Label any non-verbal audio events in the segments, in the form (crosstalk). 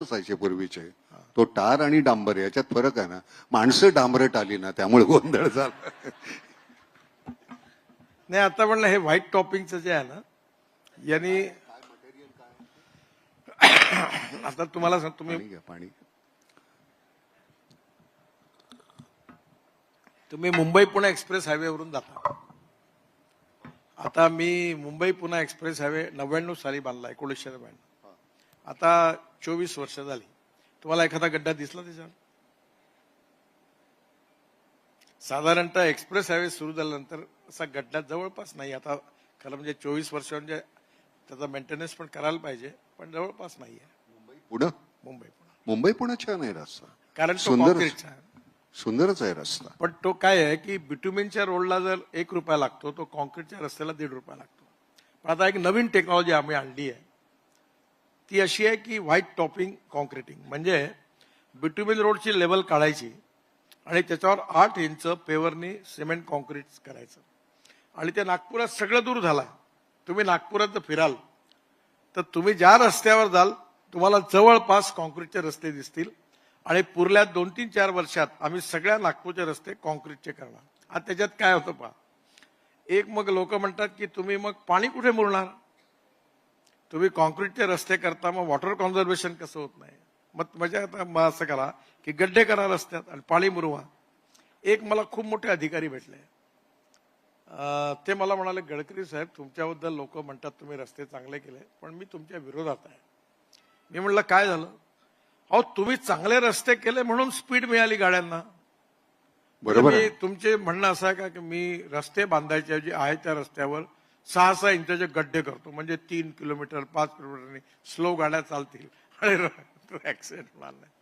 असायचे पूर्वीचे. तो टार आणि डांबर याच्यात फरक आहे ना. माणसं डांबरट आली ना त्यामुळे गोंधळ झाला. नाही आता म्हणलं हे व्हाईट टॉपिंगचं जे आहे ना यांनी (coughs) आता तुम्हाला सांग तुम्ही पाणी तुम्ही मुंबई पुणे एक्सप्रेस हायवेवरून जाता. आता मी मुंबई पुणे एक्सप्रेस हायवे नव्याण्णव साली बांधला एकोणीसशे नव्याण्णव. आता चोवीस वर्ष झाली. तुम्हाला एखादा गड्डा दिसला त्याच्यावर? साधारणतः एक्सप्रेस हायवे सुरू झाल्यानंतर असा गड्डा जवळपास नाही. आता खरं म्हणजे चोवीस वर्ष म्हणजे त्याचा मेंटेनन्स पण करायला पाहिजे पण जवळपास नाही आहे पुढं मुंबई पुणे. मुंबई पुणे छान आहे रस्ता. कारण तो सुंदर आहे. सुंदरच आहे रस्ता. पण तो काय आहे की बिटुमिनच्या रोडला जर एक रुपया लागतो तो कॉन्क्रीटच्या रस्त्याला दीड रुपया लागतो. पण आता एक नवीन टेक्नॉलॉजी आम्ही आणली आहे. ती अशी आहे की व्हाईट टॉपिंग कॉन्क्रिटिंग म्हणजे बिटुमिन रोडची लेवल काढायची आणि त्याच्यावर आठ इंच पेवरनी सिमेंट कॉन्क्रीट करायचं. आणि ते नागपुरात सगळं दूर झालं. तुम्ही नागपुरात जर फिराल तर तुम्ही ज्या रस्त्यावर जाल तुम्हाला जवळपास कॉन्क्रीटचे रस्ते दिसतील. आणि पुरल्या दोन तीन चार वर्षात आम्ही सगळ्या नागपूरचे रस्ते कॉन्क्रीटचे करणार. आता त्याच्यात काय होतं पहा? एक मग लोक म्हणतात की तुम्ही मग पाणी कुठे मुरणार? तुम्ही कॉन्क्रीटचे रस्ते करता मग वॉटर कॉन्झर्वेशन कसं होत नाही? मग म्हणजे आता मग असं करा की गड्डे करा रस्त्यात आणि पाणी मुरवा. एक मला खूप मोठे अधिकारी भेटले. ते मला म्हणाले गडकरी साहेब तुमच्याबद्दल लोक म्हणतात तुम्ही रस्ते चांगले केले पण मी तुमच्या विरोधात आहे. मी म्हणलं काय झालं? अहो तुम्ही चांगले रस्ते केले म्हणून स्पीड मिळाली गाड्यांना. बरोबर तुमचे म्हणणं असं आहे का की मी रस्ते बांधायच्या ऐवजी आहे त्या रस्त्यावर सहा सहा इंचाचे गड्डे करतो. म्हणजे तीन किलोमीटर पाच किलोमीटरनी स्लो गाड्या चालतील. आणि ऍक्सिडेंट होणार नाही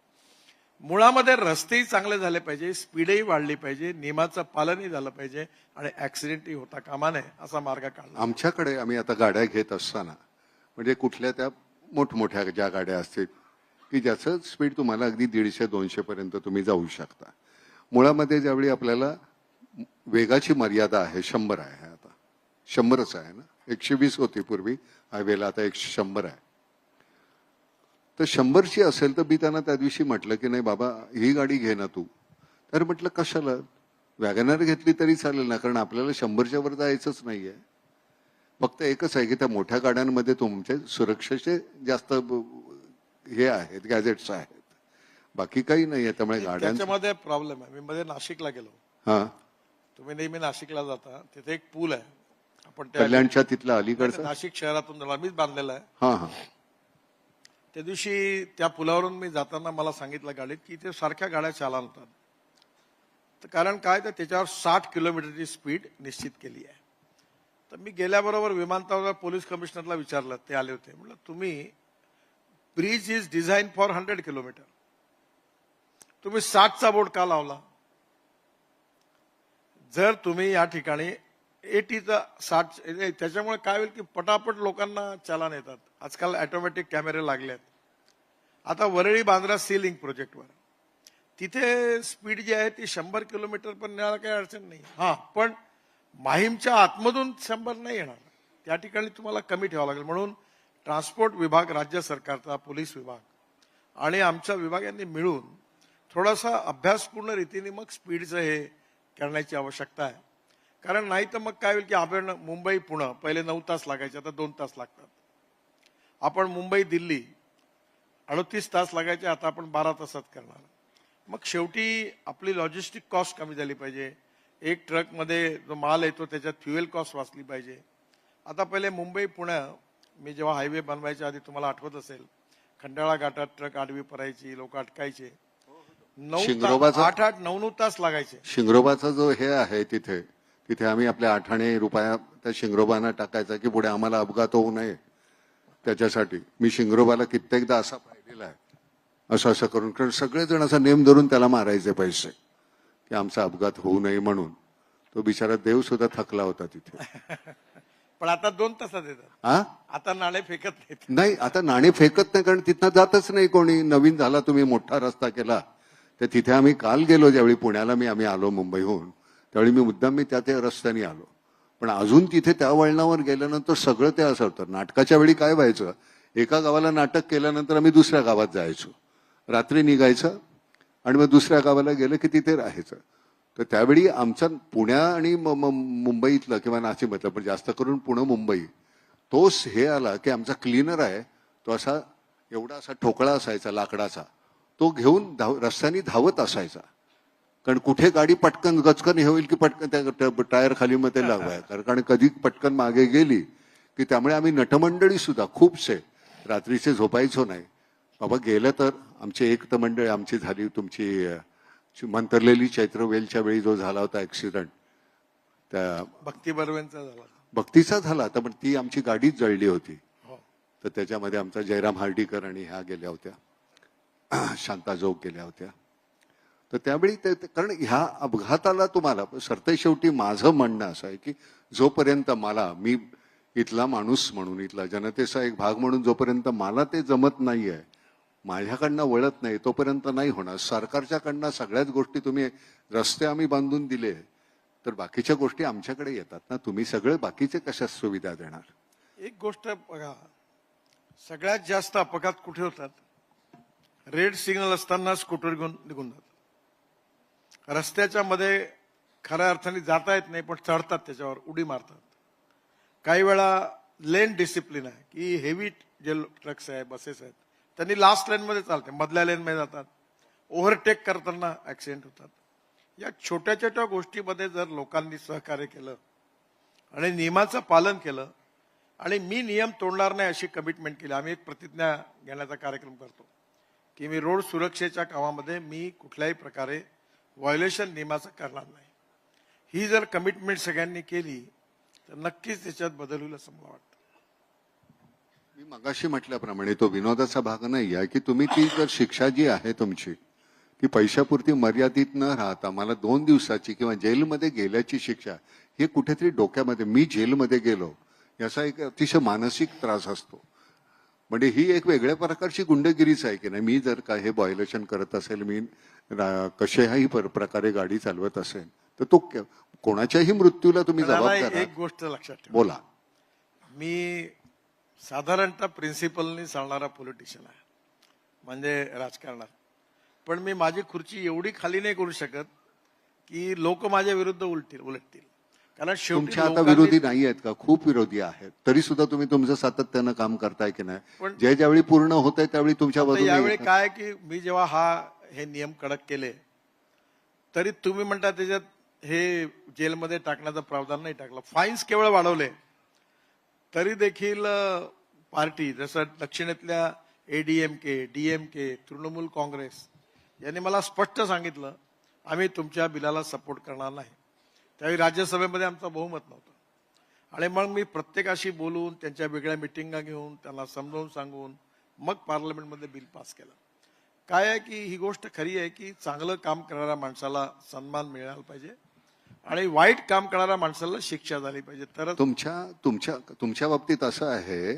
मुळामध्ये रस्तेही चांगले झाले पाहिजे स्पीडही वाढली पाहिजे नियमाचं पालनही झालं पाहिजे आणि ऍक्सिडेंटही होता कामा नये असा मार्ग काढला. आमच्याकडे आम्ही आता गाड्या घेत असताना म्हणजे कुठल्या त्या मोठमोठ्या ज्या गाड्या असतील की ज्याचं स्पीड तुम्हाला अगदी दीडशे दोनशे पर्यंत तुम्ही जाऊ शकता. मुळामध्ये ज्यावेळी आपल्याला वेगाची मर्यादा आहे शंभर आहे शंभरच आहे ना? एकशे वीस होती पूर्वी. हायवेला आता एकशे शंभर आहे. तर शंभरची असेल तर मी त्यांना त्या दिवशी म्हटलं की नाही बाबा ही गाडी घे ना तू. तर म्हटलं कशाला? वॅगनर घेतली तरी चालेल ना कारण आपल्याला शंभरच्या वर जायचंच नाहीये. फक्त एकच आहे की त्या मोठ्या गाड्यांमध्ये तुमचे सुरक्षेचे जास्त हे आहेत गॅजेट्स आहेत. बाकी काही नाही आहे त्यामुळे गाड्यांचं त्याच्यामध्ये प्रॉब्लेम आहे. मी मध्ये नाशिकला गेलो. हा. तुम्ही नेहमी नाशिकला जाता. तिथे एक पूल आहे. आपण त्या कल्याणच्या तिथला अलीकडचा? नाशिक शहरातून जाणार मीच बांधलेला आहे. हा हा. त्या दिवशी त्या पुलावरून मी जाताना मला सांगितलं गाडीत की इथे सारख्या गाड्या चालन होतात तर कारण काय? तर त्याच्यावर साठ किलोमीटरची स्पीड निश्चित केली आहे. तर मी गेल्याबरोबर विमानतळावर पोलीस कमिशनरला विचारलं ते आले होते. म्हटलं तुम्ही bridge is design for hundred kilometre. तुम्ही साठचा बोर्ड का लावला? जर तुम्ही या ठिकाणी एटीचा साठ त्याच्यामुळे काय होईल की पटापट लोकांना चालान येतात. आजकाल ऑटोमॅटिक कॅमेरे लागले आहेत आता वरळी बांद्रा सी लिंक प्रोजेक्टवर तिथे स्पीड जी आहे ती शंभर किलोमीटर पण न्यायला काही अडचण नाही. हा पण माहीमच्या आतमधून शंभर नाही येणार. त्या ठिकाणी तुम्हाला कमी ठेवावं लागेल. म्हणून ट्रान्सपोर्ट विभाग राज्य सरकारचा पोलीस विभाग आणि आमच्या विभाग यांनी मिळून थोडासा अभ्यासपूर्ण रीतीने मग स्पीडचं हे करण्याची आवश्यकता आहे. कारण नाही तर मग काय होईल की आपण मुंबई पुणे पहिले नऊ तास लागायचे आता दोन तास लागतात. आपण मुंबई दिल्ली अडतीस तास लागायचे आता आपण बारा तासात करणार. मग शेवटी आपली लॉजिस्टिक कॉस्ट कमी झाली पाहिजे. एक ट्रकमध्ये जो माल येतो त्याच्यात फ्युएल कॉस्ट वाचली पाहिजे. आता पहिले मुंबई पुणे मी जेव्हा हायवे बनवायच्या आधी तुम्हाला आठवत असेल खंडाळा घाटात ट्रक आडवी पडायची लोक अटकायचे. नऊ आठ आठ नऊ नऊ तास लागायचे. शिंगरोबाचा जो हे आहे तिथे तिथे आम्ही आपल्या आठाणे रुपया त्या शिंगरोबांना टाकायचा की पुढे आम्हाला अपघात होऊ नये त्याच्यासाठी. मी शिंगरोबाला कित्येकदा असा पाहिलेला आहे. असं असं करून कारण सगळेजण असा नेम धरून त्याला मारायचे पैसे की आमचा अपघात होऊ नये म्हणून. तो बिचारा देव सुद्धा थकला होता तिथे. (laughs) पण आता दोन तासात येतात. हा आता नाणे फेकत नाहीत. नाही आता नाणे फेकत नाही कारण तिथनं जातच नाही कोणी. नवीन झाला तुम्ही मोठा रस्ता केला. तर तिथे आम्ही काल गेलो ज्यावेळी पुण्याला मी आम्ही आलो मुंबईहून. त्यावेळी मी मुद्दाम मी त्या त्या रस्त्याने आलो. पण अजून तिथे त्या वळणावर गेल्यानंतर सगळं ते असं होतं. नाटकाच्या वेळी काय व्हायचं? एका गावाला नाटक केल्यानंतर आम्ही दुसऱ्या गावात जायचो. रात्री निघायचं आणि मग दुसऱ्या गावाला गेलं की तिथे राहायचं. तर त्यावेळी आमचा पुण्या आणि म- म- मुंबईतलं किंवा नाशिकमधलं पण जास्त करून पुणे मुंबई तोच हे आला की आमचा क्लीनर आहे तो असा एवढा असा ठोकळा असायचा लाकडाचा. तो घेऊन धाव रस्त्याने धावत असायचा. कारण कुठे गाडी पटकन गचकन हे होईल की पटकन त्या टायर खाली मग ते लागवाय. कारण कारण कधी पटकन मागे गेली की त्यामुळे आम्ही नटमंडळी सुद्धा खूपसे रात्रीचे झोपायचो नाही. बाबा गेलं तर आमची एक तर मंडळी आमची झाली तुमची मंतरलेली चैत्रवेलच्या वेळी जो झाला होता ऍक्सिडेंट त्या भक्ती बर्वेंचा झाला भक्तीचा झाला होता पण ती आमची गाडीच जळली होती. हो. तर त्याच्यामध्ये आमचा जयराम हार्डीकर आणि ह्या गेल्या होत्या. (clears throat) शांता जोग गेल्या होत्या. तर त्यावेळी ते कारण ह्या अपघाताला तुम्हाला सरते शेवटी माझं म्हणणं असं आहे की जोपर्यंत मला मी इथला माणूस म्हणून इथला जनतेचा एक भाग म्हणून जोपर्यंत मला ते जमत नाहीये माझ्याकडनं वळत नाही तोपर्यंत नाही होणार. सरकारच्याकडनं सगळ्याच गोष्टी तुम्ही रस्ते आम्ही बांधून दिले तर बाकीच्या गोष्टी आमच्याकडे येतात ना. तुम्ही सगळे बाकीचे कशा सुविधा देणार? एक गोष्ट बघा. सगळ्यात जास्त अपघात कुठे होतात? रेड सिग्नल असताना स्कूटर घेऊन निघून जातात. रस्त्याच्या मध्ये खऱ्या अर्थाने जाता येत नाही पण चढतात त्याच्यावर उडी मारतात. काही वेळा लेन डिसिप्लिन आहे की हेवी जे ट्रक्स आहे बसेस आहेत त्यांनी लास्ट लेनमध्ये चालते मधल्या लेनमध्ये जातात. ओव्हरटेक करताना ऍक्सिडेंट होतात. या छोट्या छोट्या गोष्टीमध्ये जर लोकांनी सहकार्य केलं आणि नियमाचं पालन केलं आणि मी नियम तोडणार नाही अशी कमिटमेंट केली आम्ही एक प्रतिज्ञा घेण्याचा कार्यक्रम करतो की मी रोड सुरक्षेच्या कामामध्ये मी कुठल्याही प्रकारे व्हायोलेशन नियमाचं करणार नाही. ही जर कमिटमेंट सगळ्यांनी केली तर नक्कीच त्याच्यात बदल होईल असं मला वाटतं. मी मगाशी म्हटल्याप्रमाणे तो विनोदाचा भाग नाही आहे की तुम्ही ती जर शिक्षा जी आहे तुमची ती पैशापुरती मर्यादित न राहता मला दोन दिवसाची किंवा जेलमध्ये गेल्याची शिक्षा हे कुठेतरी डोक्यामध्ये मी जेलमध्ये गेलो याचा एक अतिशय मानसिक त्रास असतो. म्हणजे ही एक वेगळ्या प्रकारची गुंडगिरीच आहे की नाही? मी जर का हे व्हायोलेशन करत असेल मी कशाही पर- प्रकारे गाडी चालवत असेल तर तो कोणाच्याही मृत्यूला तुम्ही जबाबदार एक. गोष्ट लक्षात ठेवा. बोला. मी साधारणतः प्रिन्सिपलनी चालणारा पॉलिटिशियन आहे. म्हणजे राजकारणात. पण मी माझी खुर्ची एवढी खाली नाही करू शकत की लोक माझ्या विरुद्ध उलतील उलटतील. कारण तुमच्या आता विरोधी नाही आहेत का? खूप विरोधी आहेत. तरी सुद्धा तुम्ही तुमचं सातत्यानं काम करताय की नाही? पण- जे ज्यावेळी पूर्ण होत आहे त्यावेळी तुमच्या यावेळी. काय की मी जेव्हा हा हे नियम कडक केले तरी तुम्ही म्हणता त्याच्यात हे जेलमध्ये टाकण्याचा प्रावधान नाही टाकला. फाईन्स केवळ वाढवले. तरी देखील पार्टी जसं दक्षिणेतल्या एडीएमके डीएमके तृणमूल काँग्रेस यांनी मला स्पष्ट सांगितलं आम्ही तुमच्या बिलाला सपोर्ट करणार नाही. त्यावेळी राज्यसभेमध्ये आमचं बहुमत नव्हतं. आणि मग मी प्रत्येकाशी बोलून त्यांच्या वेगळ्या मिटिंगा घेऊन त्यांना समजावून सांगून मग पार्लमेंटमध्ये बिल पास केलं. काय आहे की ही गोष्ट खरी आहे की चांगलं काम करणाऱ्या माणसाला सन्मान मिळाला पाहिजे आणि वाईट काम करणाऱ्या माणसाला शिक्षा झाली पाहिजे. तर तुमच्या तुमच्या तुमच्या बाबतीत असं आहे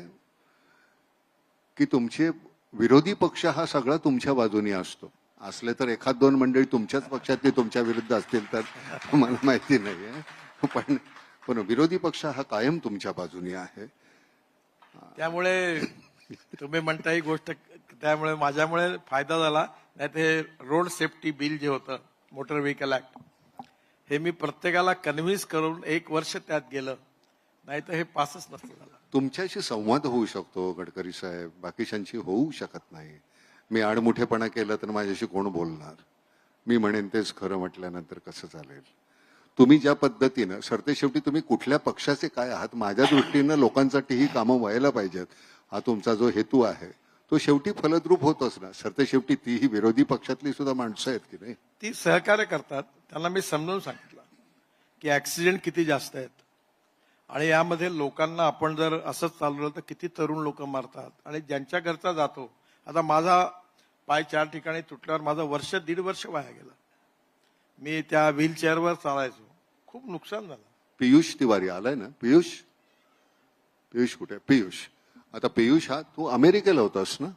की तुमचे विरोधी पक्ष हा सगळा तुमच्या बाजूनी असतो. असले तर एखाद दोन मंडळी तुमच्याच पक्षातली तुमच्या विरुद्ध असतील तर मला माहिती नाही पण पण विरोधी पक्ष हा कायम तुमच्या बाजूनी आहे. त्यामुळे तुम्ही म्हणता ही गोष्ट त्यामुळे माझ्यामुळे फायदा झाला. नाही हे रोड सेफ्टी बिल जे होतं मोटर व्हेकल ऍक्ट हे मी प्रत्येकाला कन्व्हिन्स करून एक वर्ष त्यात गेलं. नाही तर हे पासच नसतं झालं. तुमच्याशी संवाद होऊ शकतो गडकरी साहेब. बाकीच्यांशी होऊ शकत नाही. मी आडमुठेपणा केला तर माझ्याशी कोण बोलणार? मी म्हणेन तेच खरं म्हटल्यानंतर कसं चालेल? तुम्ही ज्या पद्धतीनं सरते शेवटी तुम्ही कुठल्या पक्षाचे काय आहात? माझ्या दृष्टीनं लोकांसाठी ही कामं व्हायला पाहिजेत. हा तुमचा जो हेतू आहे तो शेवटी फलद्रूप होतोच ना. सरते शेवटी तीही विरोधी पक्षातली सुद्धा माणसं आहेत की नाही? ती सहकार्य करतात. त्यांना मी समजावून सांगितलं की ऍक्सिडेंट किती जास्त आहेत. आणि यामध्ये लोकांना आपण जर असंच चालवलं तर किती तरुण लोक मारतात. आणि ज्यांच्या घरचा जातो आता माझा पाय चार ठिकाणी तुटल्यावर माझं वर्ष दीड वर्ष वाया गेलं. मी त्या व्हील चेअरवर चालायचो. खूप नुकसान झालं. पियुष तिवारी आलाय ना? पियुष? पियुष कुठे? पियुष. आता पियुष हा तू अमेरिकेला होतास ना?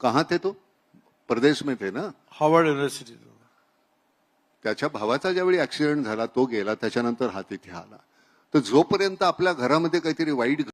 कहा थे तो? परदेश में थे ना? हार्वर्ड युनिव्हर्सिटी त्याच्या भावाचा ज्यावेळी ऍक्सिडेंट झाला तो गेला त्याच्यानंतर हा तिथे आला. तर जोपर्यंत आपल्या घरामध्ये काहीतरी वाईट